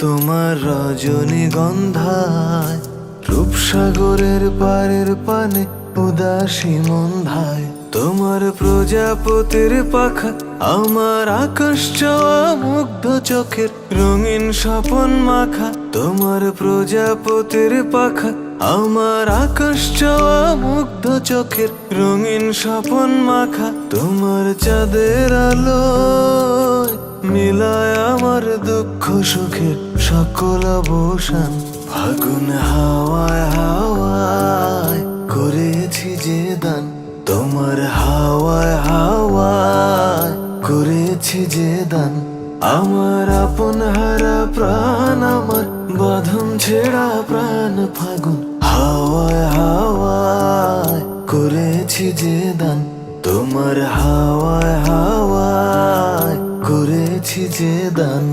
তোমার রজনীগন্ধায় রূপসাগরের পারের পানে উদাসী মন্ধায় তোমার প্রজাপতির পাখা, আমার আকাশ চাওয়া মুগ্ধ চোখের রঙিন স্বপন মাখা। তোমার প্রজাপতির পাখা, আমার আকাশ চাওয়া মুগ্ধ চোখের রঙিন স্বপন মাখা। তোমার চাঁদের আলো আমার দুঃখ সুখের সকল অবসান। ফাগুন হাওয়ায় হাওয়ায় করেছি যে দান। তোমার হাওয়ায় হাওয়ায় করেছি যে দান। আমার আপন হারা প্রাণ, আমার বাঁধন ছেড়া প্রাণ ফাগুন হাওয়ায় হাওয়ায় করেছি যে দান। তোমার হাওয়ায় হাওয়ায় করেছি যে দান।